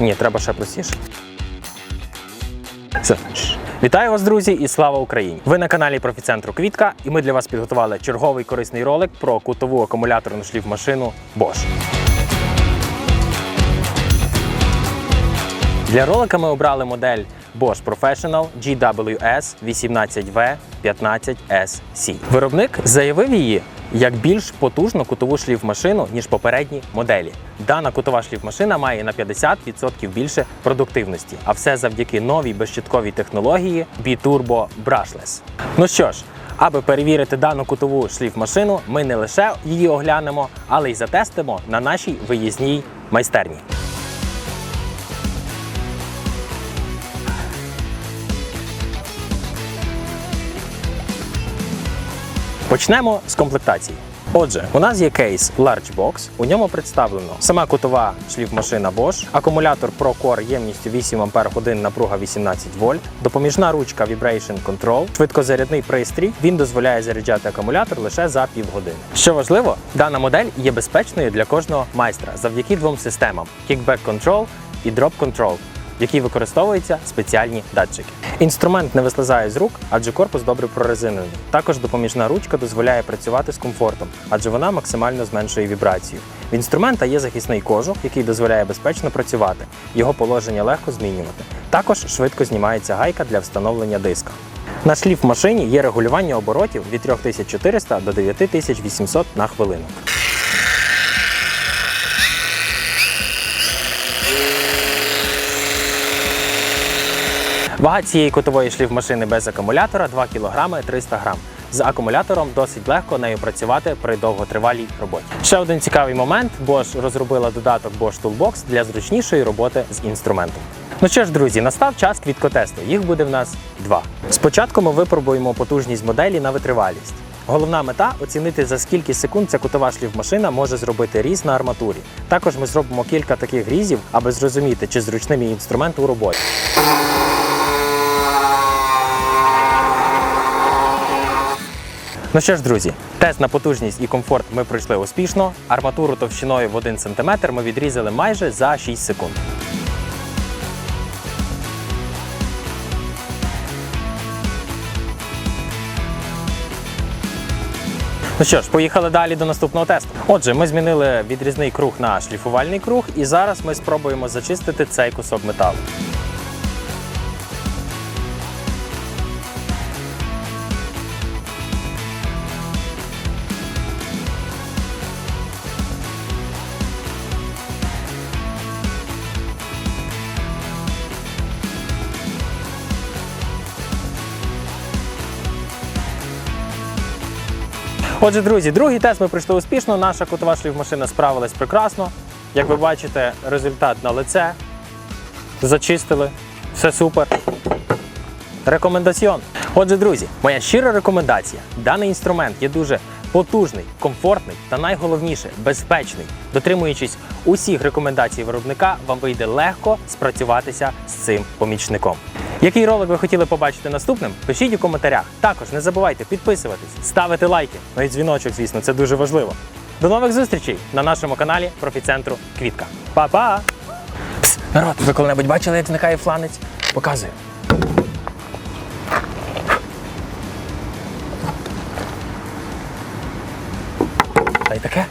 Ні, треба ще простіше. Все. Вітаю вас, друзі, і слава Україні! Ви на каналі Профіцентру Квітка, і ми для вас підготували черговий корисний ролик про кутову акумуляторну шліфмашину Bosch. Для ролика ми обрали модель Bosch Professional GWS 18V 15SC. Виробник заявив її як більш потужну кутову шліфмашину, ніж попередні моделі. Дана кутова шліфмашина має на 50% більше продуктивності, а все завдяки новій безщитковій технології B-Turbo Brushless. Ну що ж, аби перевірити дану кутову шліфмашину, ми не лише її оглянемо, але й затестимо на нашій виїзній майстерні. Почнемо з комплектації. Отже, у нас є кейс Large Box. У ньому представлено сама кутова шліфмашина Bosch, акумулятор ProCore ємністю 8 Ах, напруга 18 вольт, допоміжна ручка Vibration Control, швидкозарядний пристрій. Він дозволяє заряджати акумулятор лише за півгодини. Що важливо, дана модель є безпечною для кожного майстра завдяки двом системам: Kickback Control і Drop Control в якій використовуються спеціальні датчики. Інструмент не вислизає з рук, адже корпус добре прорезинений. Також допоміжна ручка дозволяє працювати з комфортом, адже вона максимально зменшує вібрацію. В інструмента є захисний кожух, який дозволяє безпечно працювати. Його положення легко змінювати. Також швидко знімається гайка для встановлення диска. На шліф машині є регулювання оборотів від 3400 до 9800 на хвилину. Вага цієї котової шліфмашини без акумулятора 2 кг 300 г. З акумулятором досить легко нею працювати при довготривалій роботі. Ще один цікавий момент: Bosch розробила додаток Bosch Toolbox для зручнішої роботи з інструментом. Ну що ж, друзі, настав час квіткотесту. Їх буде в нас два. Спочатку ми випробуємо потужність моделі на витривалість. Головна мета оцінити за скільки секунд ця кутова шліфмашина може зробити різ на арматурі. Також ми зробимо кілька таких різів, аби зрозуміти, чи зручним є інструмент у роботі. Ну що ж, друзі, тест на потужність і комфорт ми пройшли успішно. Арматуру товщиною в 1 см ми відрізали майже за 6 секунд. Ну що ж, поїхали далі до наступного тесту. Отже, ми змінили відрізний круг на шліфувальний круг, і зараз ми спробуємо зачистити цей кусок металу. Отже, друзі, другий тест ми пройшли успішно. Наша кутова шліфмашина справилась прекрасно. Як ви бачите, результат на лице. Зачистили. Все супер. Рекомендаціон. Отже, друзі, моя щира рекомендація. Даний інструмент є дуже потужний, комфортний та найголовніше безпечний. Дотримуючись усіх рекомендацій виробника, вам вийде легко спрацюватися з цим помічником. Який ролик ви хотіли побачити наступним? Пишіть у коментарях. Також не забувайте підписуватись, ставити лайки. Ну і дзвіночок, звісно, це дуже важливо. До нових зустрічей на нашому каналі Профіцентру Квітка. Па-па! Пс, народ, ви коли-небудь бачили, як зникає фланець? Показую. Та й таке.